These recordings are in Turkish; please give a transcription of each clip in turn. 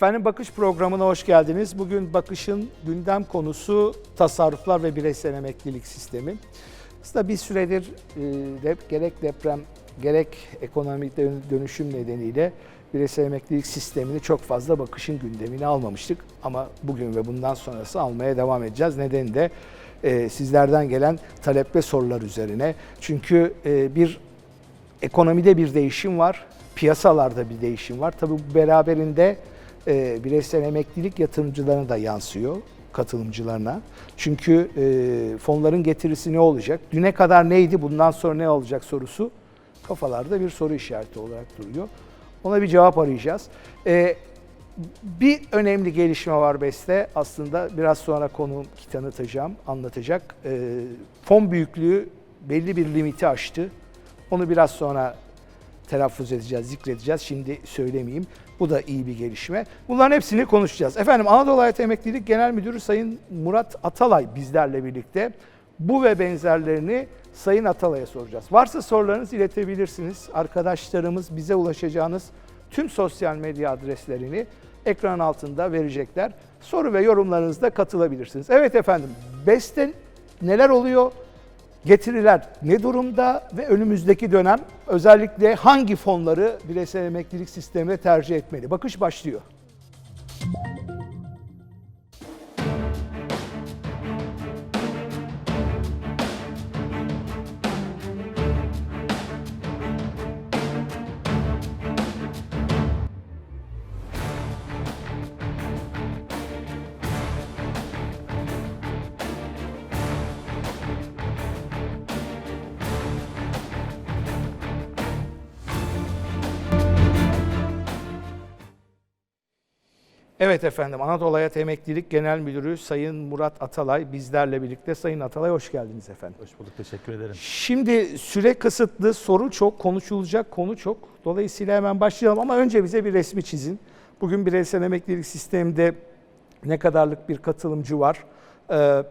Efendim Bakış programına hoş geldiniz. Bugün Bakış'ın gündem konusu tasarruflar ve bireysel emeklilik sistemi. Aslında bir süredir e, gerek deprem gerek ekonomik dön- dönüşüm nedeniyle bireysel emeklilik sistemini çok fazla Bakış'ın gündemine almamıştık. Ama bugün ve bundan sonrası almaya devam edeceğiz. Nedeni de e, sizlerden gelen talep ve sorular üzerine. Çünkü e, bir ekonomide bir değişim var, piyasalarda bir değişim var. Tabii bu beraberinde e, bireysel emeklilik yatırımcılarına da yansıyor, katılımcılarına. Çünkü e, fonların getirisi ne olacak? Düne kadar neydi, bundan sonra ne olacak sorusu kafalarda bir soru işareti olarak duruyor. Ona bir cevap arayacağız. E, bir önemli gelişme var BES'te. Aslında biraz sonra konuğum ki tanıtacağım, anlatacak. E, fon büyüklüğü belli bir limiti aştı. Onu biraz sonra telaffuz edeceğiz, zikredeceğiz. Şimdi söylemeyeyim. Bu da iyi bir gelişme. Bunların hepsini konuşacağız. Efendim Anadolu Hayat Emeklilik Genel Müdürü Sayın Murat Atalay bizlerle birlikte. Bu ve benzerlerini Sayın Atalay'a soracağız. Varsa sorularınızı iletebilirsiniz. Arkadaşlarımız bize ulaşacağınız tüm sosyal medya adreslerini ekran altında verecekler. Soru ve yorumlarınızda katılabilirsiniz. Evet efendim, BES'te neler oluyor? Getiriler ne durumda ve önümüzdeki dönem özellikle hangi fonları bireysel emeklilik sistemine tercih etmeli? Bakış başlıyor. Evet efendim Anadolu Hayat Emeklilik Genel Müdürü Sayın Murat Atalay bizlerle birlikte. Sayın Atalay hoş geldiniz efendim. Hoş bulduk, teşekkür ederim. Şimdi süre kısıtlı, soru çok, konuşulacak konu çok. Dolayısıyla hemen başlayalım ama önce bize bir resmi çizin. Bugün bireysel emeklilik sisteminde ne kadarlık bir katılımcı var? Ee,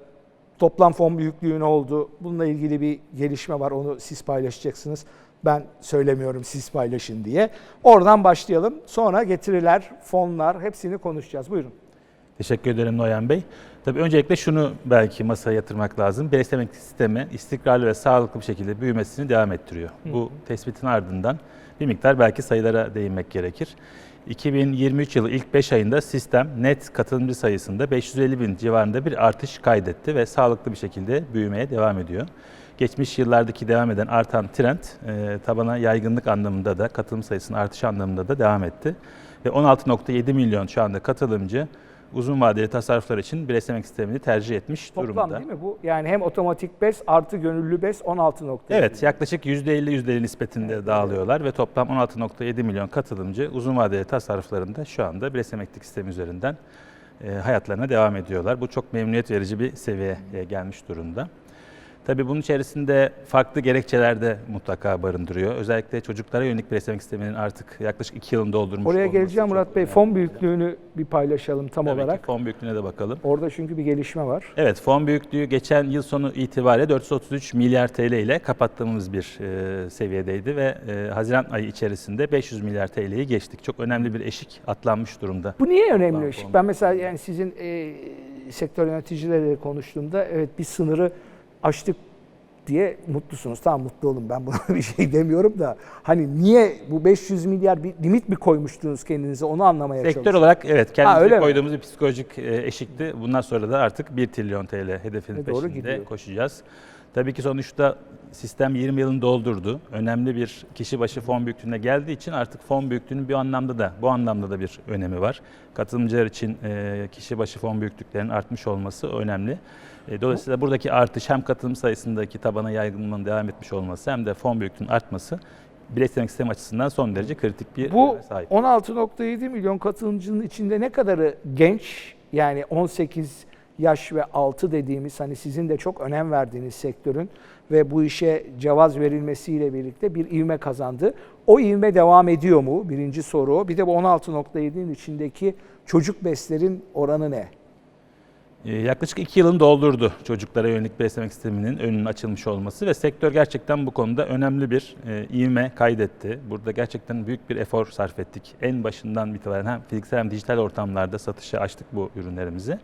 toplam fon büyüklüğü ne oldu? Bununla ilgili bir gelişme var, onu siz paylaşacaksınız. Ben söylemiyorum siz paylaşın diye. Oradan başlayalım. Sonra getiriler, fonlar hepsini konuşacağız. Buyurun. Teşekkür ederim Noyan Bey. Tabii öncelikle şunu belki masaya yatırmak lazım. Emeklilik sistemi istikrarlı ve sağlıklı bir şekilde büyümesini devam ettiriyor. Bu tespitin ardından bir miktar belki sayılara değinmek gerekir. 2023 yılı ilk 5 ayında sistem net katılımcı sayısında 550 bin civarında bir artış kaydetti ve sağlıklı bir şekilde büyümeye devam ediyor. Geçmiş yıllardaki devam eden artan trend e, tabana yaygınlık anlamında da katılım sayısının artışı anlamında da devam etti. Ve 16.7 milyon şu anda katılımcı uzun vadeli tasarruflar için bireysel emeklilik sistemini tercih etmiş Toplam durumda. değil mi bu? Yani hem otomatik BES artı gönüllü BES 16 nokta. Evet, yaklaşık %50 %50 nispetinde dağılıyorlar ve toplam 16.7 milyon katılımcı uzun vadeli tasarruflarında şu anda bireysel emeklilik sistemi üzerinden e, hayatlarına devam ediyorlar. Bu çok memnuniyet verici bir seviyeye gelmiş durumda. Tabii bunun içerisinde farklı gerekçeler de mutlaka barındırıyor. Özellikle çocuklara yönelik bireysel emeklilik sisteminin artık yaklaşık 2 yılını doldurmuş Oraya geleceğim Murat Bey. Fon büyüklüğünü bir paylaşalım tam Tabii ki olarak. fon büyüklüğüne de bakalım. Orada çünkü bir gelişme var. Evet, fon büyüklüğü geçen yıl sonu itibariyle 433 milyar TL ile kapattığımız bir e, seviyedeydi ve e, Haziran ayı içerisinde 500 milyar TL'yi geçtik. Çok önemli bir eşik atlanmış durumda. Bu niye önemli? Fon. Ben mesela yani sizin e, sektör yöneticileriyle konuştuğumda evet bir sınırı aştık diye mutlusunuz. Tamam mutlu olun ben buna bir şey demiyorum da hani niye bu 500 milyar bir limit mi koymuştunuz kendinize onu anlamaya Sektör çalışıyorum. olarak evet kendimize mi? koyduğumuz bir psikolojik e, eşikti. Bundan sonra da artık 1 trilyon TL hedefinin E, peşinde gidiyor. koşacağız. Tabii ki sonuçta sistem 20 yılını doldurdu. Önemli bir kişi başı fon büyüklüğüne geldiği için artık fon büyüklüğünün bir anlamda da bu anlamda da bir önemi var. Katılımcılar için e, kişi başı fon büyüklüklerinin artmış olması önemli. E, Dolayısıyla buradaki artış hem katılım sayısındaki tabana yaygınlığının devam etmiş olması hem de fon büyüklüğünün artması bireysel sistemi açısından son derece kritik bir Bu sahip. 16.7 milyon katılımcının içinde ne kadarı genç yani 18 yaş ve altı dediğimiz hani sizin de çok önem verdiğiniz sektörün ve bu işe cevaz verilmesiyle birlikte bir ivme kazandı. O ivme devam ediyor mu? Birinci soru. Bir de bu 16.7'nin içindeki çocuk beslerin oranı ne? Ee, Yaklaşık iki yılını doldurdu çocuklara yönelik beslemek sisteminin önünün açılmış olması ve sektör gerçekten bu konuda önemli bir e, ivme kaydetti. Burada gerçekten büyük bir efor sarf ettik. En başından itibaren hem fiziksel hem dijital ortamlarda satışa açtık bu ürünlerimizi.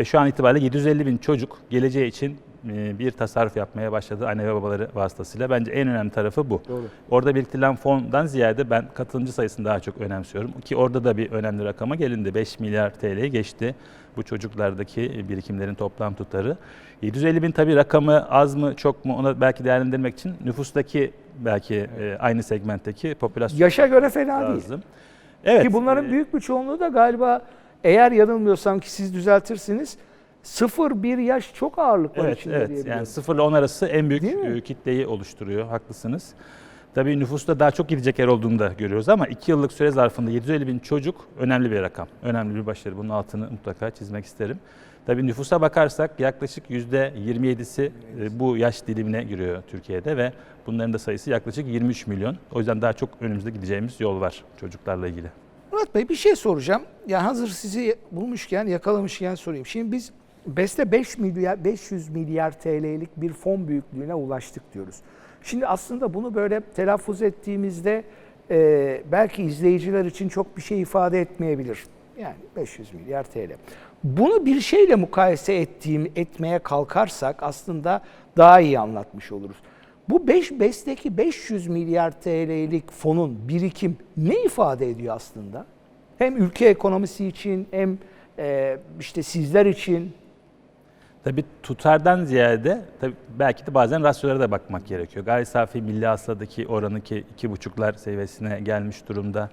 Ve şu an itibariyle 750 bin çocuk geleceği için e, bir tasarruf yapmaya başladı anne ve babaları vasıtasıyla. Bence en önemli tarafı bu. Doğru. Orada biriktirilen fondan ziyade ben katılımcı sayısını daha çok önemsiyorum. Ki orada da bir önemli rakama gelindi. 5 milyar TL'yi geçti bu çocuklardaki birikimlerin toplam tutarı. 750 bin tabii rakamı az mı çok mu ona belki değerlendirmek için nüfustaki belki e, aynı segmentteki popülasyon Yaşa göre fena değil. lazım. Evet. Ki bunların e, büyük bir çoğunluğu da galiba eğer yanılmıyorsam ki siz düzeltirsiniz 0-1 yaş çok ağırlık var Evet, içinde evet. Yani 0 ile 10 arası en büyük e, kitleyi oluşturuyor. Haklısınız. Tabii nüfusta daha çok gidecek yer olduğunu da görüyoruz ama 2 yıllık süre zarfında 750 bin çocuk önemli bir rakam. Önemli bir başarı. Bunun altını mutlaka çizmek isterim. Tabii nüfusa bakarsak yaklaşık %27'si e, bu yaş dilimine giriyor Türkiye'de ve bunların da sayısı yaklaşık 23 milyon. O yüzden daha çok önümüzde gideceğimiz yol var çocuklarla ilgili. Murat Bey bir şey soracağım. Ya hazır sizi bulmuşken, yakalamışken sorayım. Şimdi biz BES'te 5 milyar 500 milyar TL'lik bir fon büyüklüğüne ulaştık diyoruz. Şimdi aslında bunu böyle telaffuz ettiğimizde e, belki izleyiciler için çok bir şey ifade etmeyebilir. Yani 500 milyar TL. Bunu bir şeyle mukayese ettiğim etmeye kalkarsak aslında daha iyi anlatmış oluruz. Bu 5 BES'teki 500 milyar TL'lik fonun birikim ne ifade ediyor aslında? Hem ülke ekonomisi için hem e, işte sizler için Tabii tutardan ziyade tabii belki de bazen rasyolara da bakmak gerekiyor. Gayri safi milli hasıladaki oranı ki iki buçuklar seviyesine gelmiş durumda.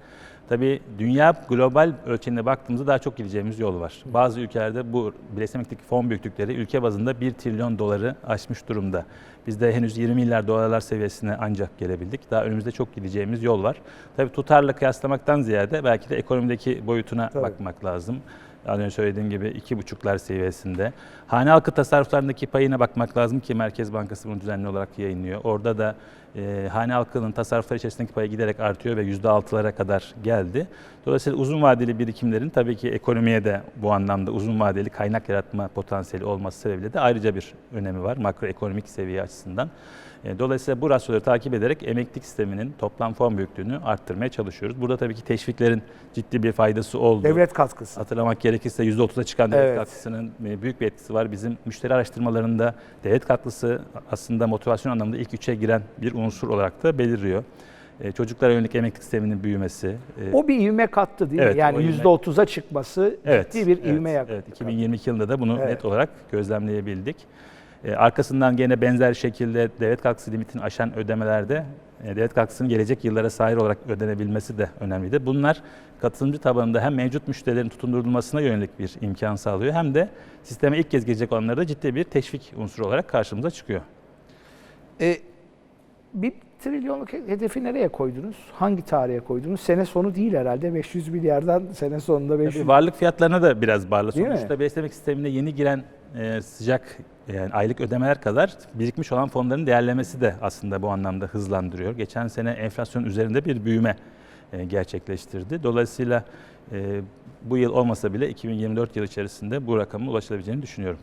Tabii dünya global ölçeğine baktığımızda daha çok gideceğimiz yol var. Bazı ülkelerde bu Milletler'deki fon büyüklükleri ülke bazında 1 trilyon doları aşmış durumda. Biz de henüz 20 milyar dolarlar seviyesine ancak gelebildik. Daha önümüzde çok gideceğimiz yol var. Tabii tutarla kıyaslamaktan ziyade belki de ekonomideki boyutuna Tabii. bakmak lazım. Az önce söylediğim gibi iki buçuklar seviyesinde. Hane halkı tasarruflarındaki payına bakmak lazım ki Merkez Bankası bunu düzenli olarak yayınlıyor. Orada da e, hane halkının tasarrufları içerisindeki payı giderek artıyor ve yüzde altılara kadar geldi. Dolayısıyla uzun vadeli birikimlerin tabii ki ekonomiye de bu anlamda uzun vadeli kaynak yaratma potansiyeli olması sebebiyle de ayrıca bir önemi var makroekonomik seviye açısından. E, Dolayısıyla bu rasyoları takip ederek emeklilik sisteminin toplam fon büyüklüğünü arttırmaya çalışıyoruz. Burada tabii ki teşviklerin ciddi bir faydası oldu. devlet katkısı. Hatırlamak gerekirse %30'a çıkan devlet Evet. katkısının e, büyük bir etkisi var. Bizim müşteri araştırmalarında devlet katkısı aslında motivasyon anlamında ilk üçe giren bir unsur olarak da beliriyor. E, Çocuklara yönelik emeklilik sisteminin büyümesi. e, O bir ivme kattı değil Evet, mi? Yani o ivme- %30'a çıkması Evet, ciddi bir evet, ivme yak- Evet, 2022 yılında da bunu Evet. net olarak gözlemleyebildik. E, arkasından gene benzer şekilde devlet katkısı limitini aşan ödemelerde e, devlet katkısının gelecek yıllara sahip olarak ödenebilmesi de önemlidir. Bunlar katılımcı tabanında hem mevcut müşterilerin tutundurulmasına yönelik bir imkan sağlıyor hem de sisteme ilk kez girecek olanlara da ciddi bir teşvik unsuru olarak karşımıza çıkıyor. E, bir trilyonluk hedefi nereye koydunuz? Hangi tarihe koydunuz? Sene sonu değil herhalde. 500 milyardan sene sonunda 500 Tabii varlık fiyatlarına da biraz bağlı. Değil mi? Sonuçta beslemek sistemine yeni giren e, sıcak yani aylık ödemeler kadar birikmiş olan fonların değerlemesi de aslında bu anlamda hızlandırıyor. Geçen sene enflasyon üzerinde bir büyüme e, gerçekleştirdi. Dolayısıyla e, bu yıl olmasa bile 2024 yıl içerisinde bu rakamın ulaşılabileceğini düşünüyorum.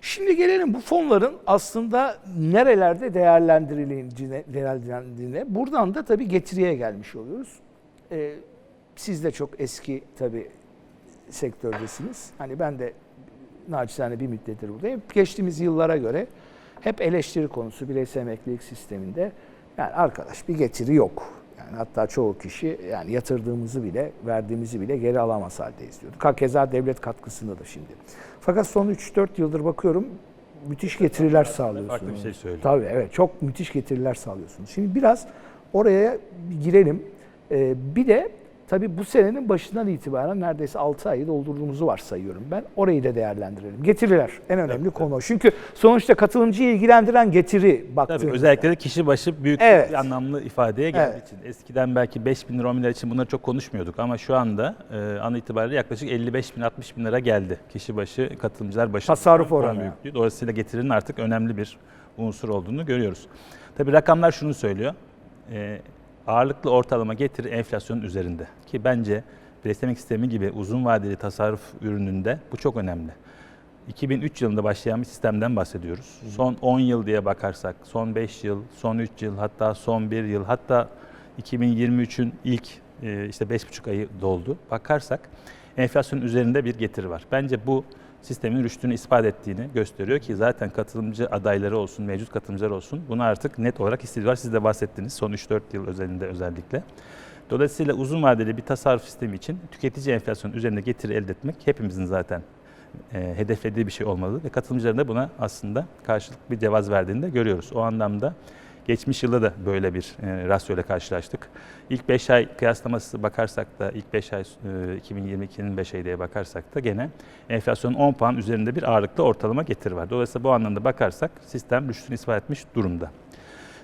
Şimdi gelelim bu fonların aslında nerelerde değerlendirildiğine, değerlendirildiğine. Buradan da tabii getiriye gelmiş oluyoruz. Ee, siz de çok eski tabii sektördesiniz. Hani ben de naçizane bir müddettir buradayım. Geçtiğimiz yıllara göre hep eleştiri konusu bireysel emeklilik sisteminde. Yani arkadaş bir getiri yok. Yani hatta çoğu kişi yani yatırdığımızı bile, verdiğimizi bile geri alamaz haldeyiz diyordu. Keza devlet katkısında da şimdi. Fakat son 3-4 yıldır bakıyorum müthiş getiriler sağlıyorsunuz. Farklı bir şey söylüyor. Tabii evet çok müthiş getiriler sağlıyorsunuz. Şimdi biraz oraya girelim. Ee, bir de tabii bu senenin başından itibaren neredeyse 6 ayı doldurduğumuzu varsayıyorum ben. Orayı da değerlendirelim. Getiriler en önemli Tabii, konu. o. Çünkü sonuçta katılımcıyı ilgilendiren getiri Tabii baktığımızda. özellikle de kişi başı büyük Evet. bir anlamlı ifadeye geldiği Evet. için. Eskiden belki 5 bin lira 10 bin lira için bunları çok konuşmuyorduk ama şu anda e, an itibariyle yaklaşık 55 bin 60 bin lira geldi. Kişi başı katılımcılar başı. Tasarruf oranı. büyüklüğü. Dolayısıyla getirinin artık önemli bir unsur olduğunu görüyoruz. Tabii rakamlar şunu söylüyor. E, ağırlıklı ortalama getiri enflasyonun üzerinde. Ki bence beslemek sistemi gibi uzun vadeli tasarruf ürününde bu çok önemli. 2003 yılında başlayan bir sistemden bahsediyoruz. Son 10 yıl diye bakarsak, son 5 yıl, son 3 yıl, hatta son 1 yıl, hatta 2023'ün ilk e, işte 5,5 ayı doldu. Bakarsak enflasyonun üzerinde bir getiri var. Bence bu sistemin rüştünü ispat ettiğini gösteriyor ki zaten katılımcı adayları olsun, mevcut katılımcılar olsun bunu artık net olarak hissediyorlar. Siz de bahsettiniz son 3-4 yıl özelinde özellikle. Dolayısıyla uzun vadeli bir tasarruf sistemi için tüketici enflasyonun üzerinde getiri elde etmek hepimizin zaten e, hedeflediği bir şey olmalı ve katılımcıların da buna aslında karşılık bir cevaz verdiğini de görüyoruz. O anlamda geçmiş yılda da böyle bir e, rasyoyla karşılaştık. İlk 5 ay kıyaslaması bakarsak da ilk 5 ay e, 2022'nin 5 ayı diye bakarsak da gene enflasyonun 10 puan üzerinde bir ağırlıklı ortalama getiri var. Dolayısıyla bu anlamda bakarsak sistem rüştünü ispat etmiş durumda.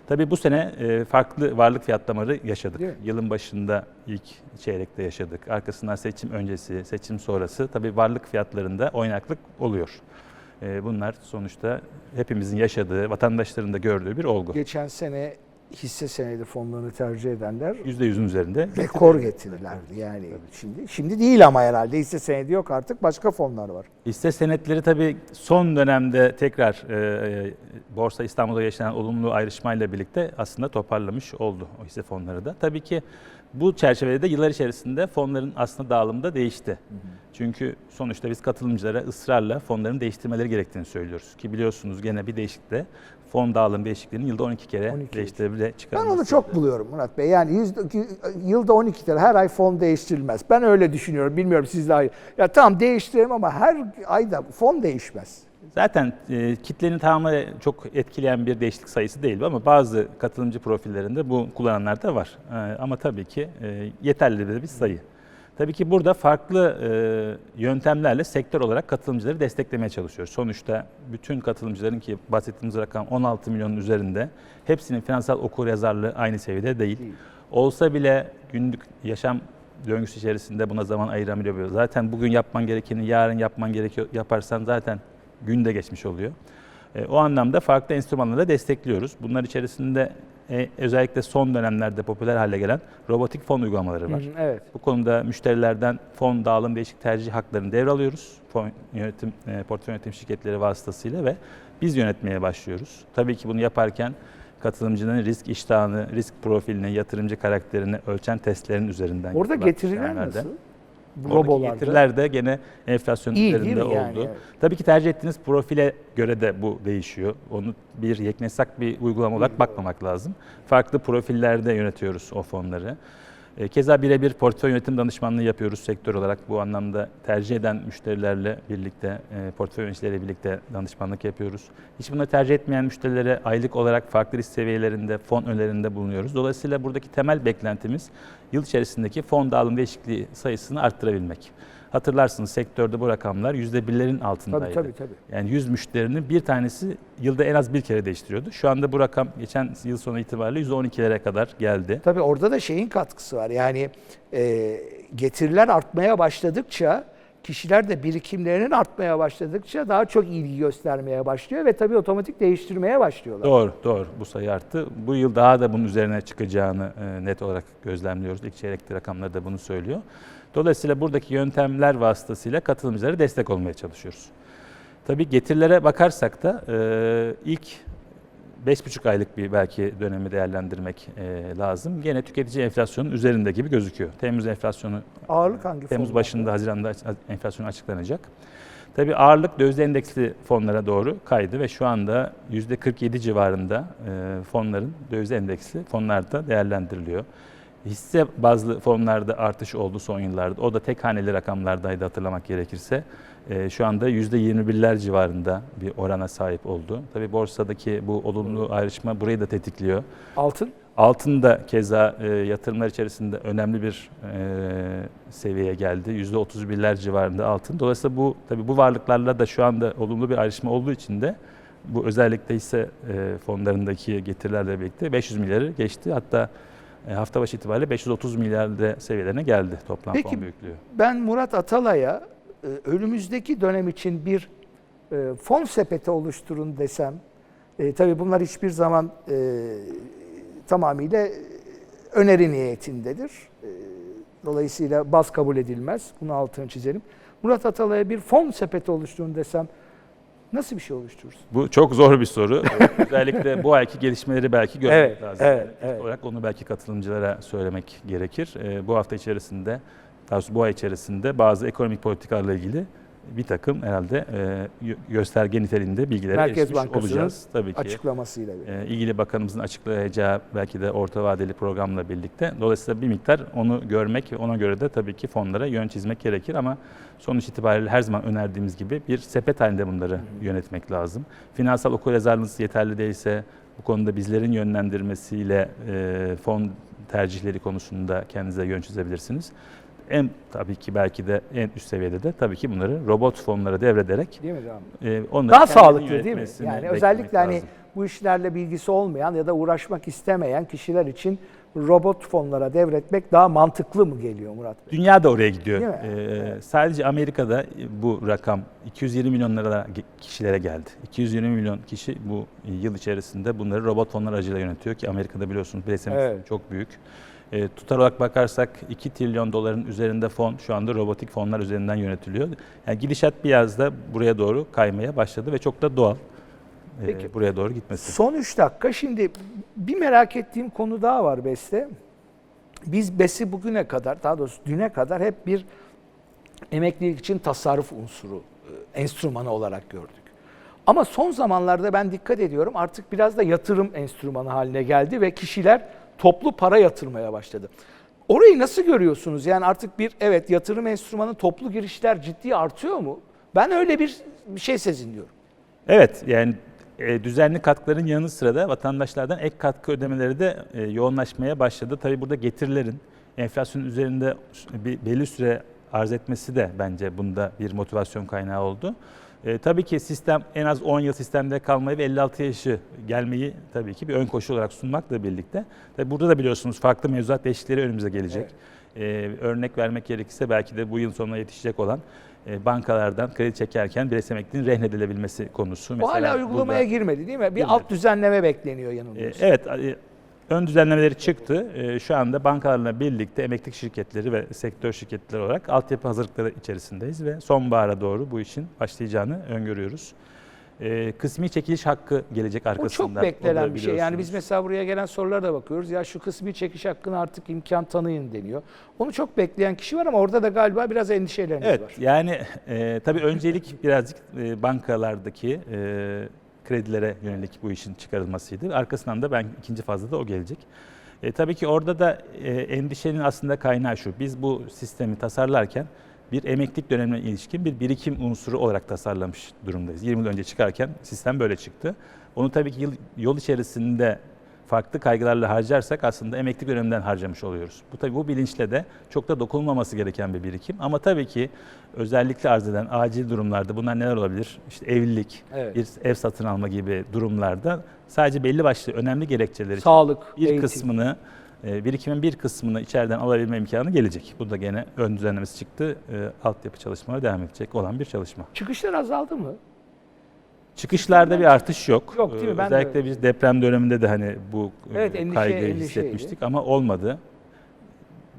Tabii bu sene e, farklı varlık fiyatlamaları yaşadık. Yılın başında ilk çeyrekte yaşadık. Arkasından seçim öncesi, seçim sonrası tabii varlık fiyatlarında oynaklık oluyor. E, Bunlar sonuçta hepimizin yaşadığı, vatandaşların da gördüğü bir olgu. Geçen sene hisse senedi fonlarını tercih edenler %100'ün üzerinde. rekor getirirlerdi yani. Şimdi şimdi değil ama herhalde hisse senedi yok artık başka fonlar var. Hisse senetleri tabii son dönemde tekrar e, e, Borsa İstanbul'da yaşanan olumlu ayrışmayla birlikte aslında toparlamış oldu o hisse fonları da. Tabii ki bu çerçevede de yıllar içerisinde fonların aslında dağılımı da değişti. Çünkü sonuçta biz katılımcılara ısrarla fonların değiştirmeleri gerektiğini söylüyoruz. Ki biliyorsunuz gene bir değişiklikte fon dağılım değişikliğinin yılda 12 kere 12 değiştirebilir Ben çıkarılması. onu çok buluyorum Murat Bey. Yani yüzde, yılda 12 kere her ay fon değiştirilmez. Ben öyle düşünüyorum. Bilmiyorum siz de aynı. Ya tamam değiştirelim ama her ayda fon değişmez. Zaten e, kitlenin tamamı çok etkileyen bir değişiklik sayısı değil ama bazı katılımcı profillerinde bu kullananlar da var. E, ama tabii ki e, yeterli bir sayı. Tabii ki burada farklı e, yöntemlerle sektör olarak katılımcıları desteklemeye çalışıyoruz. Sonuçta bütün katılımcıların ki bahsettiğimiz rakam 16 milyonun üzerinde hepsinin finansal okuryazarlığı aynı seviyede. Değil. Olsa bile günlük yaşam döngüsü içerisinde buna zaman ayıramıyor. Zaten bugün yapman gerekeni yarın yapman gerekiyor. Yaparsan zaten günde geçmiş oluyor. E, o anlamda farklı enstrümanlarla destekliyoruz. Bunlar içerisinde e, özellikle son dönemlerde popüler hale gelen robotik fon uygulamaları var. Hı hı, Evet. Bu konuda müşterilerden fon dağılım değişik tercih haklarını devralıyoruz. Fon yönetim, e, portföy yönetim şirketleri vasıtasıyla ve biz yönetmeye başlıyoruz. Tabii ki bunu yaparken katılımcının risk iştahını, risk profilini, yatırımcı karakterini ölçen testlerin üzerinden. Orada yapılan getiriler işlemlerde. nasıl? Robolarda. getiriler de gene enflasyonun İyi değil üzerinde mi yani? oldu. Evet. Tabii ki tercih ettiğiniz profile göre de bu değişiyor. Onu bir yeknesak bir uygulama olarak bakmamak lazım. Farklı profillerde yönetiyoruz o fonları. E, Keza birebir portföy yönetim danışmanlığı yapıyoruz sektör olarak. Bu anlamda tercih eden müşterilerle birlikte, e, portföy yöneticileriyle birlikte danışmanlık yapıyoruz. Hiç bunları tercih etmeyen müşterilere aylık olarak farklı risk seviyelerinde, fon önerilerinde bulunuyoruz. Dolayısıyla buradaki temel beklentimiz yıl içerisindeki fon dağılım değişikliği sayısını arttırabilmek. Hatırlarsınız sektörde bu rakamlar %1'lerin altındaydı. Tabii tabii tabii. Yani 100 müşterinin bir tanesi yılda en az bir kere değiştiriyordu. Şu anda bu rakam geçen yıl sonu itibariyle %12'lere kadar geldi. Tabii orada da şeyin katkısı var. Yani e, getiriler artmaya başladıkça kişiler de birikimlerinin artmaya başladıkça daha çok ilgi göstermeye başlıyor ve tabii otomatik değiştirmeye başlıyorlar. Doğru, doğru. Bu sayı arttı. Bu yıl daha da bunun üzerine çıkacağını e, net olarak gözlemliyoruz. İlk çeyrekli rakamları da bunu söylüyor. Dolayısıyla buradaki yöntemler vasıtasıyla katılımcılara destek olmaya çalışıyoruz. Tabii getirilere bakarsak da e, ilk 5,5 aylık bir belki dönemi değerlendirmek e, lazım. Gene tüketici enflasyonun üzerinde gibi gözüküyor. Temmuz enflasyonu Ağırlık hangi Temmuz başında, Haziran'da enflasyon açıklanacak. Tabii ağırlık döviz endeksli fonlara doğru kaydı ve şu anda %47 civarında e, fonların döviz endeksli fonlarda değerlendiriliyor. Hisse bazlı fonlarda artış oldu son yıllarda. O da tek haneli rakamlardaydı hatırlamak gerekirse. E, şu anda %21'ler civarında bir orana sahip oldu. Tabii borsadaki bu olumlu ayrışma burayı da tetikliyor. Altın? Altın da keza e, yatırımlar içerisinde önemli bir e, seviyeye geldi. %31'ler civarında altın. Dolayısıyla bu tabii bu varlıklarla da şu anda olumlu bir ayrışma olduğu için de bu özellikle ise e, fonlarındaki getirilerle birlikte 500 milyarı geçti. Hatta hafta başı itibariyle 530 milyar de seviyelerine geldi toplam Peki, fon büyüklüğü. Ben Murat Atalay'a e, önümüzdeki dönem için bir e, fon sepeti oluşturun desem, e, tabii bunlar hiçbir zaman e, tamamıyla öneri niyetindedir. E, Dolayısıyla baz kabul edilmez. Bunu altını çizelim. Murat Atalay'a bir fon sepeti oluşturun desem nasıl bir şey oluşturursun? Bu çok zor bir soru. Özellikle bu ayki gelişmeleri belki görmek Evet, lazım. evet, ilk evet. olarak onu belki katılımcılara söylemek gerekir. Ee, bu hafta içerisinde, daha doğrusu bu ay içerisinde bazı ekonomik politikalarla ilgili bir takım herhalde e, gö- gösterge niteliğinde bilgilere Merkez erişmiş Bankası'nın olacağız. Tabii ki. Açıklamasıyla. e, ilgili bakanımızın açıklayacağı belki de orta vadeli programla birlikte. Dolayısıyla bir miktar onu görmek ve ona göre de tabii ki fonlara yön çizmek gerekir ama sonuç itibariyle her zaman önerdiğimiz gibi bir sepet halinde bunları yönetmek lazım. Finansal okuryazarlığınız yeterli değilse bu konuda bizlerin yönlendirmesiyle e, fon tercihleri konusunda kendinize yön çizebilirsiniz. En tabii ki belki de en üst seviyede de tabii ki bunları robot fonlara devrederek Değil mi e, onları Daha sağlıklı değil mi? Yani özellikle hani lazım. bu işlerle bilgisi olmayan ya da uğraşmak istemeyen kişiler için robot fonlara devretmek daha mantıklı mı geliyor Murat Bey? Dünya da oraya gidiyor. Ee, Sadece Amerika'da bu rakam 220 milyon lira kişilere geldi. 220 milyon kişi bu yıl içerisinde bunları robot fonlar aracılığıyla yönetiyor ki Amerika'da biliyorsunuz bireysel Evet. çok büyük. Ee, tutar olarak bakarsak 2 trilyon doların üzerinde fon şu anda robotik fonlar üzerinden yönetiliyor. Yani gidişat biraz da buraya doğru kaymaya başladı ve çok da doğal e, Peki. buraya doğru gitmesi. Son 3 dakika. Şimdi bir merak ettiğim konu daha var BES'te. Biz BES'i bugüne kadar, daha doğrusu düne kadar hep bir emeklilik için tasarruf unsuru, e, enstrümanı olarak gördük. Ama son zamanlarda ben dikkat ediyorum artık biraz da yatırım enstrümanı haline geldi ve kişiler toplu para yatırmaya başladı. Orayı nasıl görüyorsunuz? Yani artık bir evet yatırım enstrümanı toplu girişler ciddi artıyor mu? Ben öyle bir bir şey sezinliyorum. Evet yani e, düzenli katkıların yanı sıra da vatandaşlardan ek katkı ödemeleri de e, yoğunlaşmaya başladı. Tabii burada getirilerin enflasyonun üzerinde bir belli süre arz etmesi de bence bunda bir motivasyon kaynağı oldu. E, tabii ki sistem en az 10 yıl sistemde kalmayı ve 56 yaşı gelmeyi tabii ki bir ön koşul olarak sunmakla birlikte. Tabii burada da biliyorsunuz farklı mevzuat değişiklikleri önümüze gelecek. E, örnek vermek gerekirse belki de bu yıl sonuna yetişecek olan e, bankalardan kredi çekerken bireysel emekliliğin rehnedilebilmesi konusu. o hala uygulamaya burada- girmedi değil mi? Bir Girmedi. alt düzenleme bekleniyor e, yanılmıyorsam. Evet, e, ön düzenlemeleri çıktı. E, Şu anda bankalarla birlikte emeklilik şirketleri ve sektör şirketleri olarak altyapı hazırlıkları içerisindeyiz ve sonbahara doğru bu işin başlayacağını öngörüyoruz. E, Kısmi çekiliş hakkı gelecek Bu arkasından. çok Onu beklenen bir şey. Yani biz mesela buraya gelen sorulara da bakıyoruz. Ya şu kısmi çekiş hakkını artık imkan tanıyın deniyor. Onu çok bekleyen kişi var ama orada da galiba biraz endişeleriniz Evet, var. yani e, tabii öncelik birazcık e, bankalardaki e, kredilere yönelik bu işin çıkarılmasıydı. Arkasından da ben ikinci fazla da o gelecek. E, tabii ki orada da e, endişenin aslında kaynağı şu. Biz bu sistemi tasarlarken bir emeklilik dönemine ilişkin bir birikim unsuru olarak tasarlamış durumdayız. 20 yıl önce çıkarken sistem böyle çıktı. Onu tabii ki yıl, yol içerisinde farklı kaygılarla harcarsak aslında emeklilik döneminden harcamış oluyoruz. Bu tabii bu bilinçle de çok da dokunulmaması gereken bir birikim. Ama tabii ki özellikle arz eden acil durumlarda bunlar neler olabilir? İşte evlilik, Evet. bir ev satın alma gibi durumlarda sadece belli başlı önemli gerekçeler için Sağlık, bir eğitim. kısmını e, birikimin bir kısmını içeriden alabilme imkanı gelecek. Bu da gene ön düzenlemesi çıktı. E, altyapı çalışmaları devam edecek olan bir çalışma. Çıkışlar azaldı mı? Çıkışlarda bir artış yok. Yok, değil mi? Ee, Ben de Özellikle öyle biz deprem döneminde de hani bu e, Evet, endişe- kaygıyı endişeydi. hissetmiştik ama olmadı.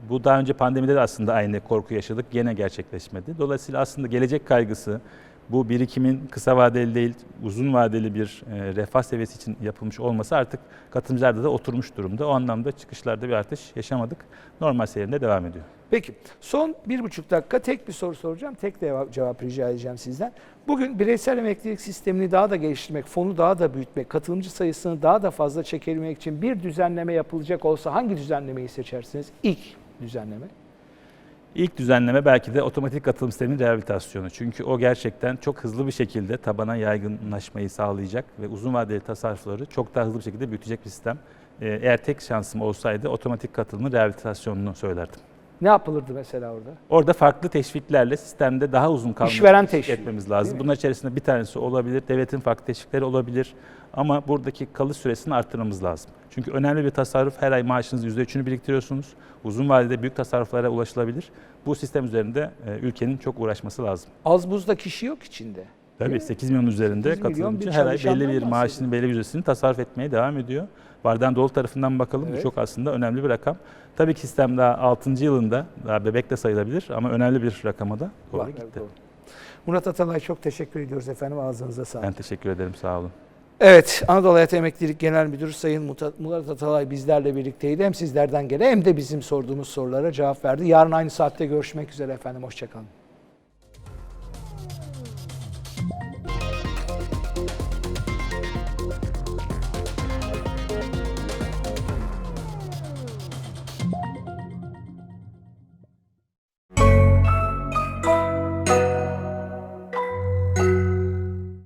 Bu daha önce pandemide de aslında aynı korku yaşadık. Gene gerçekleşmedi. Dolayısıyla aslında gelecek kaygısı bu birikimin kısa vadeli değil, uzun vadeli bir e, refah seviyesi için yapılmış olması artık katılımcılarda da oturmuş durumda. O anlamda çıkışlarda bir artış yaşamadık. Normal seyrinde devam ediyor. Peki son bir buçuk dakika tek bir soru soracağım. Tek cevap, cevap rica edeceğim sizden. Bugün bireysel emeklilik sistemini daha da geliştirmek, fonu daha da büyütmek, katılımcı sayısını daha da fazla çekebilmek için bir düzenleme yapılacak olsa hangi düzenlemeyi seçersiniz? İlk düzenleme. İlk düzenleme belki de otomatik katılım sisteminin rehabilitasyonu. Çünkü o gerçekten çok hızlı bir şekilde tabana yaygınlaşmayı sağlayacak ve uzun vadeli tasarrufları çok daha hızlı bir şekilde büyütecek bir sistem. Ee, Eğer tek şansım olsaydı otomatik katılımın rehabilitasyonunu söylerdim. Ne yapılırdı mesela orada? Orada farklı teşviklerle sistemde daha uzun kalmayı İşveren teşvik etmemiz lazım. Bunlar içerisinde bir tanesi olabilir, devletin farklı teşvikleri olabilir. Ama buradaki kalış süresini arttırmamız lazım. Çünkü önemli bir tasarruf her ay maaşınızın %3'ünü biriktiriyorsunuz. Uzun vadede büyük tasarruflara ulaşılabilir. Bu sistem üzerinde e, ülkenin çok uğraşması lazım. Az buzda kişi yok içinde. Tabii 8 milyon üzerinde 8 milyon katılımcı her ay belli bir maaşını, belli bir ücretini tasarruf etmeye devam ediyor. Bardağın dolu tarafından bakalım Evet. bu çok aslında önemli bir rakam. Tabii ki sistem daha 6. yılında daha bebek de sayılabilir ama önemli bir rakama da doğru Var, gitti. evet, doğru. Murat Atalay çok teşekkür ediyoruz efendim. Ağzınıza sağlık. Ben teşekkür ederim sağ olun. Evet, Anadolu Hayat Emeklilik Genel Müdürü Sayın Murat Atalay bizlerle birlikteydi. Hem sizlerden gelen hem de bizim sorduğumuz sorulara cevap verdi. Yarın aynı saatte görüşmek üzere efendim. Hoşçakalın.